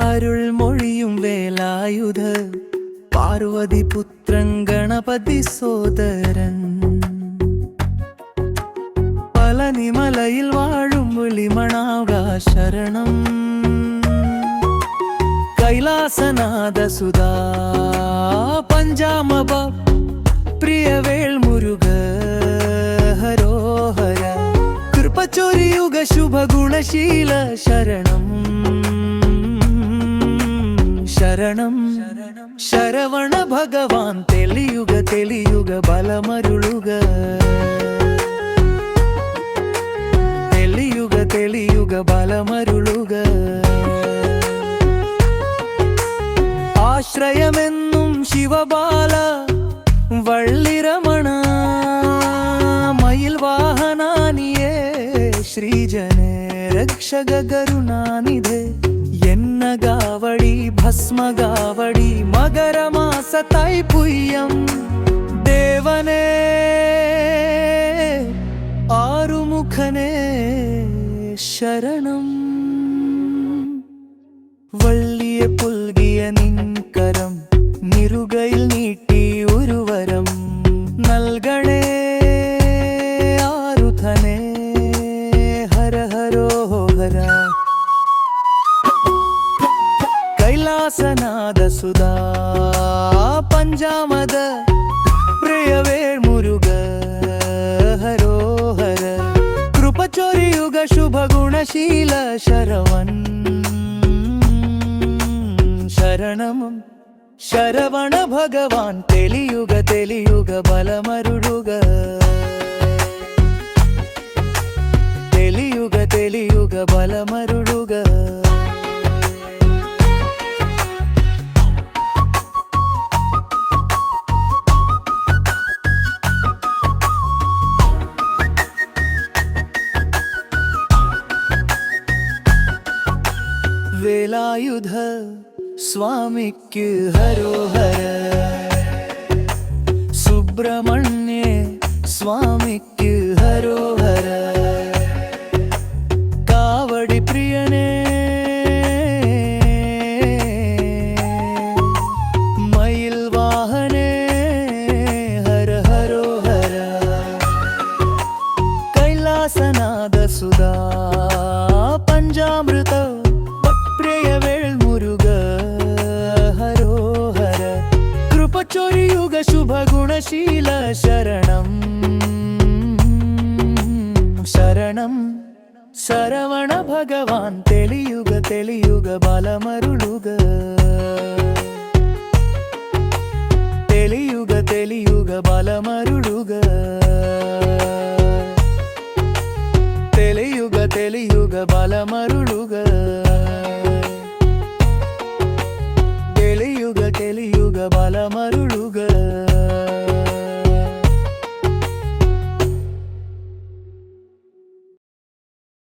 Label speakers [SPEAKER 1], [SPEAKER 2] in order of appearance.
[SPEAKER 1] അരുൾമൊഴിയും വേലായുധ പാർവതി പുത്രൻ ഗണപതി സോദരൻ. പളനിമലയിൽ വാഴും വിളിമണാകാ ശരണം കൈലാസനാഥ സുധാ പഞ്ചാമബ പ്രിയവേൾ കൃപചൊരിയുക ശുഭഗുണശീല ശരണം. ശരണം. ശരവണ ഭഗവാൻ തെളിയുക തെളിയുക ബലമരുളുക. തെളിയുക തെളിയുക ബലമരുളുക. ആശ്രയമെന്നും ശിവബാല വള്ളിരമണ മയിൽ വാഹനാനിയേ ശ്രീജനേ രക്ഷക കരുണാനിധേ എന്നഗാവടി ഭസ്മഗാവടി മകരമാസ തൈപുയ്യം ദേവനേ ആറുമുഖനേ ശരണം വള്ളിയെ പുൽകിയ നിൻകരം നിറുകയിൽ നീട്ടി ഒരു വരം നൽകണേ കൈലാസനാഥ സുധാ. പഞ്ചാമത പ്രിയവേൾ മുരുക. ഹരോ ഹര കൃപചൊരിയുക ശുഭഗുണശീല ശരവൻ ശരണമും ശരവണ ഭഗവാൻ തെളിയുക തെളിയുക ബലമരുളുക തെളിയുക തെളിയുക ബലമരുളുക വേലായുധ സ്വാമിക്ക് ഹരോഹര. സുബ്രഹ്മണ്യ സ്വാമിക്ക് ഹരോഹര. കാവടി പ്രിയനേ മയിൽ വാഹനേ ഹര ഹരോഹര. കൈലാസനാഥ സുധാ ശുഭഗുണശീല ശരണം. ശരണം. ശരവണ ഭഗവാൻ തെളിയുക തെളിയുക ബലമരുളുക. തെളിയുക തെളിയുക ബലമരുളുക. തെളിയുക തെളിയുക ബലമ